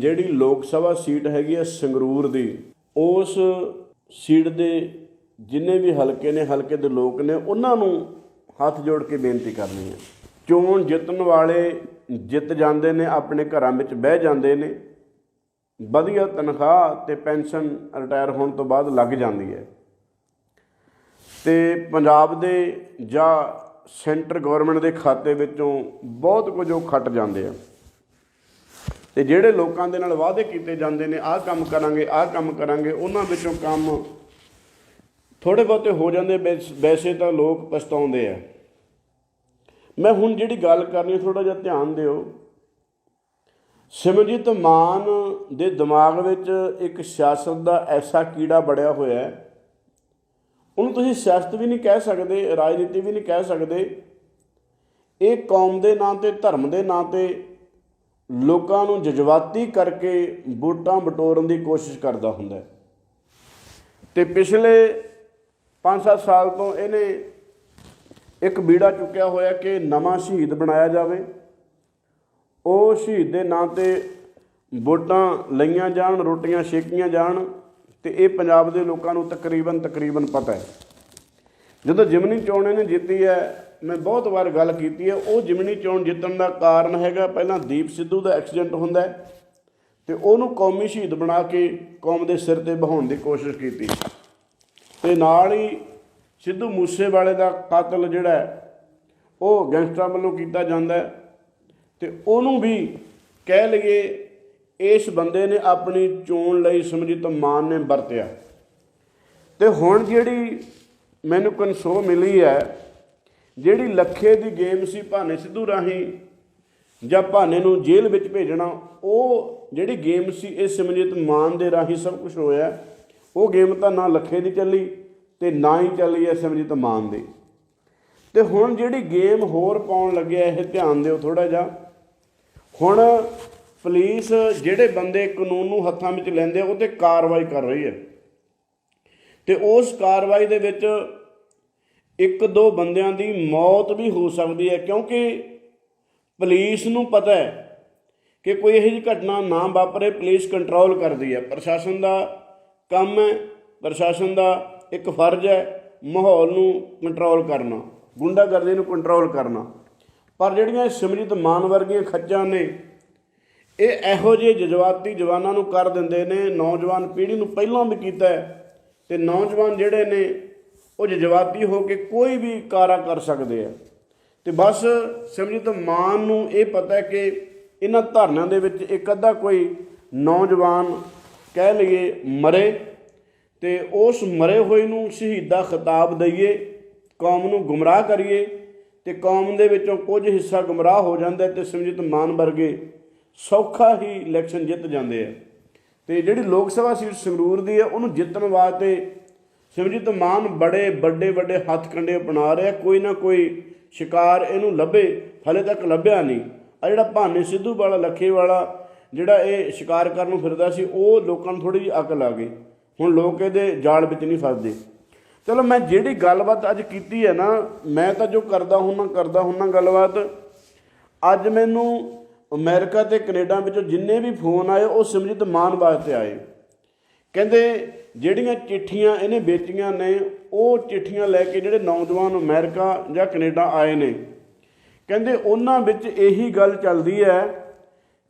ਜਿਹੜੀ ਲੋਕ ਸਭਾ ਸੀਟ ਹੈਗੀ ਹੈ ਸੰਗਰੂਰ ਦੀ, ਉਸ ਸੀਟ ਦੇ ਜਿੰਨੇ ਵੀ ਹਲਕੇ ਨੇ, ਹਲਕੇ ਦੇ ਲੋਕ ਨੇ, ਉਹਨਾਂ ਨੂੰ ਹੱਥ ਜੋੜ ਕੇ ਬੇਨਤੀ ਕਰਨੀ ਹੈ। ਚੋਣ ਜਿੱਤਣ ਵਾਲੇ ਜਿੱਤ ਜਾਂਦੇ ਨੇ, ਆਪਣੇ ਘਰਾਂ ਵਿੱਚ ਬਹਿ ਜਾਂਦੇ ਨੇ, ਵਧੀਆ ਤਨਖਾਹ ਤੇ ਪੈਨਸ਼ਨ ਰਿਟਾਇਰ ਹੋਣ ਤੋਂ ਬਾਅਦ ਲੱਗ ਜਾਂਦੀ ਹੈ। ਤੇ ਪੰਜਾਬ ਦੇ ਜਾਂ ਸੈਂਟਰ ਗਵਰਨਮੈਂਟ ਦੇ ਖਾਤੇ ਵਿੱਚੋਂ ਬਹੁਤ ਕੁਝ ਉਹ ਖੱਟ ਜਾਂਦੇ ਆ। ਤੇ ਜਿਹੜੇ ਲੋਕਾਂ ਦੇ ਨਾਲ ਵਾਅਦੇ ਕੀਤੇ ਜਾਂਦੇ ਨੇ, ਆਹ ਕੰਮ ਕਰਾਂਗੇ, ਆਹ ਕੰਮ ਕਰਾਂਗੇ, ਉਹਨਾਂ ਵਿੱਚੋਂ ਕੰਮ ਥੋੜੇ ਬਹੁਤੇ ਹੋ ਜਾਂਦੇ, ਵੈਸ- ਵੈਸੇ ਤਾਂ ਲੋਕ ਪਛਤਾਉਂਦੇ ਆ। ਮੈਂ ਹੁਣ ਜਿਹੜੀ ਗੱਲ ਕਰਨੀ ਥੋੜਾ ਜਿਹਾ ਧਿਆਨ ਦਿਓ। ਸਿਮਰਜੀਤ ਮਾਨ ਦੇ ਦਿਮਾਗ ਵਿੱਚ ਇੱਕ ਸਿਆਸਤ ਦਾ ਐਸਾ ਕੀੜਾ ਬੜਿਆ ਹੋਇਆ ਹੈ। ਉਹਨੂੰ ਤੁਸੀਂ ਸਿਆਸਤ ਵੀ ਨਹੀਂ ਕਹਿ ਸਕਦੇ, ਰਾਜਨੀਤੀ ਵੀ ਨਹੀਂ ਕਹਿ ਸਕਦੇ। ਇਹ ਕੌਮ ਦੇ ਨਾਂ ਤੇ, ਧਰਮ ਦੇ ਨਾਂ ਤੇ ਲੋਕਾਂ ਨੂੰ ਜਜ਼ਬਾਤੀ ਕਰਕੇ ਵੋਟਾਂ ਬਟੋਰਨ ਦੀ ਕੋਸ਼ਿਸ਼ ਕਰਦਾ ਹੁੰਦਾ ਹੈ। ਤੇ ਪਿਛਲੇ 5-7 ਸਾਲ ਤੋਂ ਇਹਨੇ ਇੱਕ ਬੀੜਾ ਚੁੱਕਿਆ ਹੋਇਆ ਕਿ ਨਵਾਂ ਸ਼ਹੀਦ ਬਣਾਇਆ ਜਾਵੇ। ਉਹ ਸ਼ਹੀਦ ਦੇ ਨਾਂ ਤੇ ਵੋਟਾਂ ਲਈਆਂ ਜਾਣ, ਰੋਟੀਆਂ ਛੇਕੀਆਂ ਜਾਣ ਤੇ ਇਹ ਪੰਜਾਬ ਦੇ ਲੋਕਾਂ ਨੂੰ ਤਕਰੀਬਨ ਤਕਰੀਬਨ ਪਤਾ ਹੈ। ਜਦੋਂ ਜਿਮਨੀ ਚੋਣ ਇਹਨੇ ਜਿੱਤੀ ਹੈ ਮੈਂ ਬਹੁਤ ਵਾਰ ਗੱਲ ਕੀਤੀ ਹੈ, ਉਹ ਜਿਮਨੀ ਚੋਣ ਜਿੱਤਣ ਦਾ ਕਾਰਨ ਹੈਗਾ, ਪਹਿਲਾਂ ਦੀਪ ਸਿੱਧੂ ਦਾ ਐਕਸੀਡੈਂਟ ਹੁੰਦਾ ਹੈ ਤੇ ਉਹਨੂੰ ਕੌਮੀ ਸ਼ਹੀਦ ਬਣਾ ਕੇ ਕੌਮ ਦੇ ਸਿਰ ਤੇ ਬਹਾਉਣ ਦੀ ਕੋਸ਼ਿਸ਼ ਕੀਤੀ। ਤੇ ਨਾਲ ਹੀ ਸਿੱਧੂ ਮੂਸੇਵਾਲੇ ਦਾ ਕਤਲ ਜਿਹੜਾ ਉਹ ਗੈਂਗਸਟਰਾਂ ਵੱਲੋਂ ਕੀਤਾ ਜਾਂਦਾ ਹੈ ਤੇ ਉਹਨੂੰ ਵੀ ਕਹਿ ਲਈਏ, ਇਸ ਬੰਦੇ ਨੇ ਆਪਣੀ ਚੋਣ ਲਈ ਸਮਝਿਤ ਮਾਨ ਨੇ ਵਰਤਿਆ। ਤੇ ਹੁਣ ਜਿਹੜੀ ਮੈਨੂੰ ਕਨਸੋ ਮਿਲੀ ਹੈ ਜਿਹੜੀ ਲੱਖੇ ਦੀ ਗੇਮ ਸੀ ਭਾਨੇ ਸਿੱਧੂ ਰਾਹੀਂ ਜਾਂ ਭਾਨੇ ਨੂੰ ਜੇਲ੍ਹ ਵਿੱਚ ਭੇਜਣਾ, ਉਹ ਜਿਹੜੀ ਗੇਮ ਸੀ, ਇਹ ਸਿਮਰਜੀਤ ਮਾਨ ਦੇ ਰਾਹੀਂ ਸਭ ਕੁਝ ਹੋਇਆ। ਉਹ ਗੇਮ ਤਾਂ ਨਾ ਲੱਖੇ ਦੀ ਚੱਲੀ ਤੇ ਨਾ ਹੀ ਚੱਲੀ ਹੈ ਸਿਮਰਜੀਤ ਮਾਨ ਦੀ। ਤੇ ਹੁਣ ਜਿਹੜੀ ਗੇਮ ਹੋਰ ਪਾਉਣ ਲੱਗਿਆ, ਇਹ ਧਿਆਨ ਦਿਓ ਥੋੜਾ ਜਿਹਾ। ਹੁਣ ਪੁਲਿਸ ਜਿਹੜੇ ਬੰਦੇ ਕਾਨੂੰਨ ਨੂੰ ਹੱਥਾਂ ਵਿੱਚ ਲੈਂਦੇ ਉਹ ਤੇ ਕਾਰਵਾਈ ਕਰ ਰਹੀ ਹੈ। ਤੇ ਉਸ ਕਾਰਵਾਈ ਦੇ ਵਿੱਚ ਇੱਕ ਦੋ ਬੰਦਿਆਂ ਦੀ ਮੌਤ ਵੀ ਹੋ ਸਕਦੀ ਹੈ, ਕਿਉਂਕਿ ਪੁਲਿਸ ਨੂੰ ਪਤਾ ਹੈ ਕਿ ਕੋਈ ਇਹੋ ਜਿਹੀ ਘਟਨਾ ਨਾ ਵਾਪਰੇ, ਪੁਲਿਸ ਕੰਟਰੋਲ ਕਰਦੀ ਹੈ। ਪ੍ਰਸ਼ਾਸਨ ਦਾ ਕੰਮ ਹੈ, ਪ੍ਰਸ਼ਾਸਨ ਦਾ ਇੱਕ ਫਰਜ਼ ਹੈ ਮਾਹੌਲ ਨੂੰ ਕੰਟਰੋਲ ਕਰਨਾ, ਗੁੰਡਾਗਰਦੀ ਨੂੰ ਕੰਟਰੋਲ ਕਰਨਾ। ਪਰ ਜਿਹੜੀਆਂ ਸਿਮਰਿਤ ਮਾਨ ਵਰਗੀਆਂ ਖੱਜਾਂ ਨੇ, ਇਹ ਇਹੋ ਜਿਹੇ ਜਜ਼ਬਾਤੀ ਜਵਾਨਾਂ ਨੂੰ ਕਰ ਦਿੰਦੇ ਨੇ, ਨੌਜਵਾਨ ਪੀੜ੍ਹੀ ਨੂੰ ਪਹਿਲਾਂ ਵੀ ਕੀਤਾ ਹੈ ਤੇ ਨੌਜਵਾਨ ਜਿਹੜੇ ਨੇ ਉਹ ਜਜ਼ਬਾਤੀ ਹੋ ਕੇ ਕੋਈ ਵੀ ਕਾਰਾ ਕਰ ਸਕਦੇ ਆ। ਤੇ ਬਸ ਸਿਮਰਜੀਤ ਮਾਨ ਨੂੰ ਇਹ ਪਤਾ ਹੈ ਕਿ ਇਹਨਾਂ ਧਰਨਿਆਂ ਦੇ ਵਿੱਚ ਇੱਕ ਅੱਧਾ ਕੋਈ ਨੌਜਵਾਨ ਕਹਿ ਲਈਏ ਮਰੇ ਤੇ ਉਸ ਮਰੇ ਹੋਏ ਨੂੰ ਸ਼ਹੀਦਾ ਖਿਤਾਬ ਦਈਏ, ਕੌਮ ਨੂੰ ਗੁੰਮਰਾਹ ਕਰੀਏ ਤੇ ਕੌਮ ਦੇ ਵਿੱਚੋਂ ਕੁਝ ਹਿੱਸਾ ਗੁੰਮਰਾਹ ਹੋ ਜਾਂਦਾ ਹੈ ਤੇ ਸਿਮਰਜੀਤ ਮਾਨ ਵਰਗੇ ਸੌਖਾ ਹੀ ਇਲੈਕਸ਼ਨ ਜਿੱਤ ਜਾਂਦੇ ਆ। ਤੇ ਜਿਹੜੀ ਲੋਕ ਸਭਾ ਸੀਟ ਸੰਗਰੂਰ ਦੀ ਹੈ, ਉਹਨੂੰ ਜਿੱਤਣ ਵਾਸਤੇ ਸਿਮਜੀਤ ਮਾਨ ਬੜੇ ਵੱਡੇ ਵੱਡੇ ਹੱਥ ਕੰਡੇ ਅਪਣਾ ਰਿਹਾ, ਕੋਈ ਨਾ ਕੋਈ ਸ਼ਿਕਾਰ ਇਹਨੂੰ ਲੱਭੇ, ਹਲੇ ਤੱਕ ਲੱਭਿਆ ਨਹੀਂ। ਆ ਜਿਹੜਾ ਭਾਨੇ ਸਿੱਧੂ ਵਾਲਾ, ਲੱਖੇ ਵਾਲਾ ਜਿਹੜਾ ਇਹ ਸ਼ਿਕਾਰ ਕਰਨ ਨੂੰ ਫਿਰਦਾ ਸੀ, ਉਹ ਲੋਕਾਂ ਨੂੰ ਥੋੜੀ ਜਿਹੀ ਅਕਲ ਆ ਗਈ। ਹੁਣ ਲੋਕ ਇਹਦੇ ਜਾਲ ਵਿੱਚ ਨਹੀਂ ਫਸਦੇ। ਚਲੋ ਮੈਂ ਜਿਹੜੀ ਗੱਲਬਾਤ ਅੱਜ ਕੀਤੀ ਹੈ ਨਾ, ਮੈਂ ਤਾਂ ਜੋ ਕਰਦਾ ਹੁੰਨਾ ਕਰਦਾ ਹੁੰਨਾ ਗੱਲਬਾਤ, ਅੱਜ ਮੈਨੂੰ ਅਮਰੀਕਾ ਤੇ ਕੈਨੇਡਾ ਵਿੱਚੋਂ ਜਿੰਨੇ ਵੀ ਫੋਨ ਆਏ, ਉਹ ਸਿਮਰਜੀਤ ਮਾਨ ਵਾਸਤੇ ਆਏ। ਕਹਿੰਦੇ ਜਿਹੜੀਆਂ ਚਿੱਠੀਆਂ ਇਹਨੇ ਵੇਚੀਆਂ ਨੇ, ਉਹ ਚਿੱਠੀਆਂ ਲੈ ਕੇ ਜਿਹੜੇ ਨੌਜਵਾਨ ਅਮਰੀਕਾ ਜਾਂ ਕੈਨੇਡਾ ਆਏ ਨੇ। ਕਹਿੰਦੇ ਉਹਨਾਂ ਵਿੱਚ ਇਹੀ ਗੱਲ ਚੱਲਦੀ ਹੈ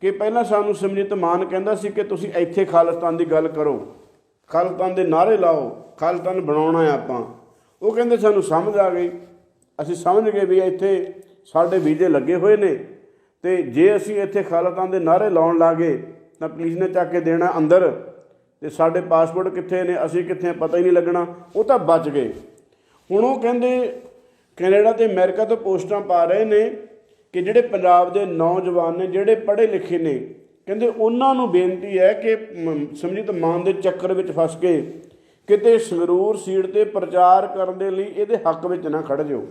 ਕਿ ਪਹਿਲਾਂ ਸਾਨੂੰ ਸਿਮਰਜੀਤ ਮਾਨ ਕਹਿੰਦਾ ਸੀ ਕਿ ਤੁਸੀਂ ਇੱਥੇ ਖਾਲਿਸਤਾਨ ਦੀ ਗੱਲ ਕਰੋ। ਖਾਲਿਸਤਾਨ ਦੇ ਨਾਰੇ ਲਾਓ, ਖਾਲਿਸਤਾਨ ਬਣਾਉਣਾ ਹੈ ਆਪਾਂ। ਉਹ ਕਹਿੰਦੇ ਸਾਨੂੰ ਸਮਝ ਆ ਗਈ। ਅਸੀਂ ਸਮਝ ਗਏ ਵੀ ਇੱਥੇ ਸਾਡੇ ਵੀਜ਼ੇ ਲੱਗੇ ਹੋਏ ਨੇ ਤੇ ਜੇ ਅਸੀਂ ਇੱਥੇ ਖਾਲਿਸਤਾਨ ਦੇ ਨਾਰੇ ਲਾਉਣ ਲਾਗੇ ਤਾਂ ਪੁਲਿਸ ਨੇ ਚੱਕ ਕੇ ਦੇਣਾ ਅੰਦਰ। ਤੇ ਸਾਡੇ ਪਾਸਪੋਰਟ ਕਿੱਥੇ ਨੇ, ਅਸੀਂ ਕਿੱਥੇ ਪਤਾ ਹੀ ਨਹੀਂ ਲੱਗਣਾ। ਉਹ ਤਾਂ ਬਚ ਗਏ। ਹੁਣ ਉਹ ਕਹਿੰਦੇ, ਕੈਨੇਡਾ ਤੇ ਅਮਰੀਕਾ ਤੋਂ ਪੋਸਟਾਂ ਪਾ ਰਹੇ ਨੇ ਕਿ ਜਿਹੜੇ ਪੰਜਾਬ ਦੇ ਨੌਜਵਾਨ ਨੇ, ਜਿਹੜੇ ਪੜ੍ਹੇ ਲਿਖੇ ਨੇ, ਕਹਿੰਦੇ ਉਹਨਾਂ ਨੂੰ ਬੇਨਤੀ ਹੈ ਕਿ, ਮ- ਸਮਝਿਤ ਮਾਨ ਦੇ ਚੱਕਰ ਵਿੱਚ ਫਸ ਕੇ ਕਿਤੇ ਸੰਗਰੂਰ ਸੀਟ ਤੇ ਪ੍ਰਚਾਰ ਕਰਨ ਦੇ ਲਈ ਇਹਦੇ ਹੱਕ ਵਿੱਚ ਨਾ ਖੜ ਜਾਓ।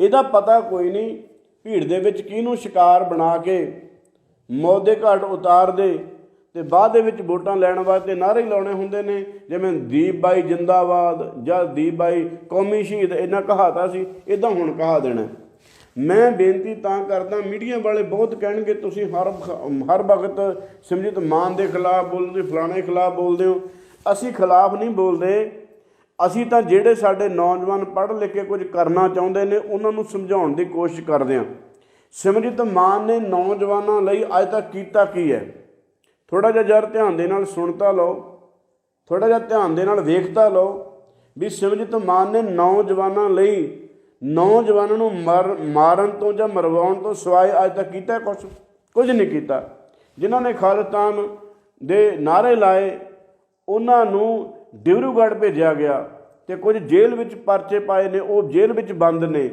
ਇਹਦਾ ਪਤਾ ਕੋਈ ਨਹੀਂ, ਭੀੜ ਦੇ ਵਿੱਚ ਕਿਹਨੂੰ ਸ਼ਿਕਾਰ ਬਣਾ ਕੇ ਮੌਤ ਦੇ ਘਾਟ ਉਤਾਰ ਦੇ ਤੇ ਬਾਅਦ ਦੇ ਵਿੱਚ ਵੋਟਾਂ ਲੈਣ ਵਾਸਤੇ ਨਾਅਰੇ ਲਾਉਣੇ ਹੁੰਦੇ ਨੇ, ਜਿਵੇਂ ਦੀਪ ਬਾਈ ਜਿੰਦਾਬਾਦ ਜਾਂ ਦੀਪ ਬਾਈ ਕੌਮੀ ਸ਼ਹੀਦ ਇਹਨਾਂ ਕਹਾਤਾ ਸੀ ਇਦਾਂ ਹੁਣ ਕਹਾ ਦੇਣਾ। ਮੈਂ ਬੇਨਤੀ ਤਾਂ ਕਰਦਾ, ਮੀਡੀਆ ਵਾਲੇ ਬਹੁਤ ਕਹਿਣਗੇ, ਤੁਸੀਂ ਹਰ ਹਰ ਵਕਤ ਸਿਮਰਜੀਤ ਮਾਨ ਦੇ ਖਿਲਾਫ ਬੋਲਦੇ ਫਲਾਣੇ ਖਿਲਾਫ ਬੋਲਦੇ ਹੋ। ਅਸੀਂ ਖਿਲਾਫ ਨਹੀਂ ਬੋਲਦੇ। ਅਸੀਂ ਤਾਂ ਜਿਹੜੇ ਸਾਡੇ ਨੌਜਵਾਨ ਪੜ੍ਹ ਲਿਖ ਕੇ ਕੁਝ ਕਰਨਾ ਚਾਹੁੰਦੇ ਨੇ, ਉਹਨਾਂ ਨੂੰ ਸਮਝਾਉਣ ਦੀ ਕੋਸ਼ਿਸ਼ ਕਰਦੇ ਹਾਂ। ਸਿਮਰਜੀਤ ਮਾਨ ਨੇ ਨੌਜਵਾਨਾਂ ਲਈ ਅੱਜ ਤੱਕ ਕੀਤਾ ਕੀ ਹੈ? ਥੋੜਾ ਜਿਹਾ ਜਰ ਧਿਆਨ ਦੇ ਨਾਲ ਸੁਣਤਾ ਲਓ ਥੋੜਾ ਜਿਹਾ ਧਿਆਨ ਦੇ ਨਾਲ ਵੇਖਤਾ ਲਓ ਵੀ ਸਿਮਰਜੀਤ ਮਾਨ ਨੇ ਨੌਜਵਾਨਾਂ ਲਈ ਨੌਜਵਾਨਾਂ ਨੂੰ ਮਰ, ਮਾਰਨ ਤੋਂ ਜਾਂ ਮਰਵਾਉਣ ਤੋਂ ਸਿਵਾਏ ਅੱਜ ਤੱਕ ਕੀਤਾ ਕੁਝ ਕੁਝ ਨਹੀਂ ਕੀਤਾ। ਜਿਨ੍ਹਾਂ ਨੇ ਖਾਲਿਸਤਾਨ ਦੇ ਨਾਰੇ ਲਾਏ, ਉਹਨਾਂ ਨੂੰ ਡਿਬਰੂਗੜ੍ਹ ਭੇਜਿਆ ਗਿਆ ਤੇ ਕੁਝ ਜੇਲ੍ਹ ਵਿੱਚ ਪਰਚੇ ਪਾਏ ਨੇ, ਉਹ ਜੇਲ੍ਹ ਵਿੱਚ ਬੰਦ ਨੇ।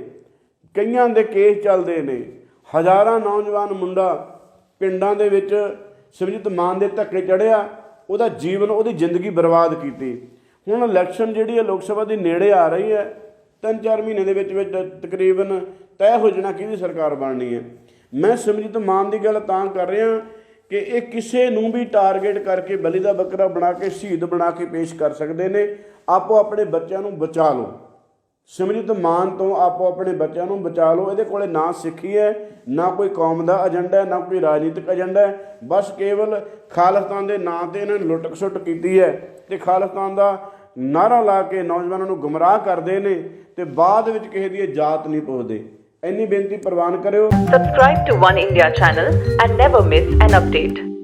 ਕਈਆਂ ਦੇ ਕੇਸ ਚੱਲਦੇ ਨੇ। ਹਜ਼ਾਰਾਂ ਨੌਜਵਾਨ ਮੁੰਡਾ ਪਿੰਡਾਂ ਦੇ ਵਿੱਚ ਸਿਮਰਜੀਤ ਮਾਨ ਦੇ ਧੱਕੇ ਚੜਿਆ, ਉਹਦਾ ਜੀਵਨ, ਉਹਦੀ ਜ਼ਿੰਦਗੀ ਬਰਬਾਦ ਕੀਤੀ। ਹੁਣ ਇਲੈਕਸ਼ਨ ਜਿਹੜੀ ਹੈ, ਲੋਕ ਸਭਾ ਦੀ ਨੇੜੇ ਆ ਰਹੀ ਹੈ। ਤਿੰਨ ਚਾਰ ਮਹੀਨੇ ਦੇ ਵਿੱਚ ਵਿੱਚ ਤਕਰੀਬਨ ਤੈਅ ਹੋ ਜਾਣਾ ਕਿਹਦੀ ਸਰਕਾਰ ਬਣਨੀ ਹੈ। ਮੈਂ ਸਿਮਰਜੀਤ ਮਾਨ ਦੀ ਗੱਲ ਤਾਂ ਕਰ ਰਿਹਾ ਕਿ ਇਹ ਕਿਸੇ ਨੂੰ ਵੀ ਟਾਰਗੇਟ ਕਰਕੇ ਬਲੀ ਦਾ ਬੱਕਰਾ ਬਣਾ ਕੇ, ਸ਼ਹੀਦ ਬਣਾ ਕੇ ਪੇਸ਼ ਕਰ ਸਕਦੇ ਨੇ। ਆਪੋ ਆਪਣੇ ਬੱਚਿਆਂ ਨੂੰ ਬਚਾ ਲਓ। ਸਿਮਰਜੀਤ ਮਾਨ ਤੋਂ ਆਪੋ ਆਪਣੇ ਬੱਚਿਆਂ ਨੂੰ ਬਚਾ ਲਓ। ਇਹਦੇ ਕੋਲੇ ਨਾ ਸਿੱਖੀ ਹੈ, ਨਾ ਕੋਈ ਕੌਮ ਦਾ ਏਜੰਡਾ ਹੈ, ਨਾ ਕੋਈ ਰਾਜਨੀਤਿਕ ਏਜੰਡਾ ਹੈ। ਬਸ ਕੇਵਲ ਖਾਲਿਸਤਾਨ ਦੇ ਨਾਂ ਤੇ ਇਹਨਾਂ ਨੇ ਲੁੱਟ ਖਸੁੱਟ ਕੀਤੀ ਹੈ ਤੇ ਖਾਲਿਸਤਾਨ ਦਾ ਨਾਰਾ ਲਾ ਕੇ ਨੌਜਵਾਨਾਂ ਨੂੰ ਗੁੰਮਰਾਹ ਕਰਦੇ ਨੇ ਤੇ ਬਾਅਦ ਵਿੱਚ ਕਿਸੇ ਦੀ ਇਹ ਜਾਤ ਨਹੀਂ ਪੁੱਛਦੇ। ਇੰਨੀ ਬੇਨਤੀ ਪ੍ਰਵਾਨ ਕਰਿਓ। Subscribe to One India channel and never miss an update.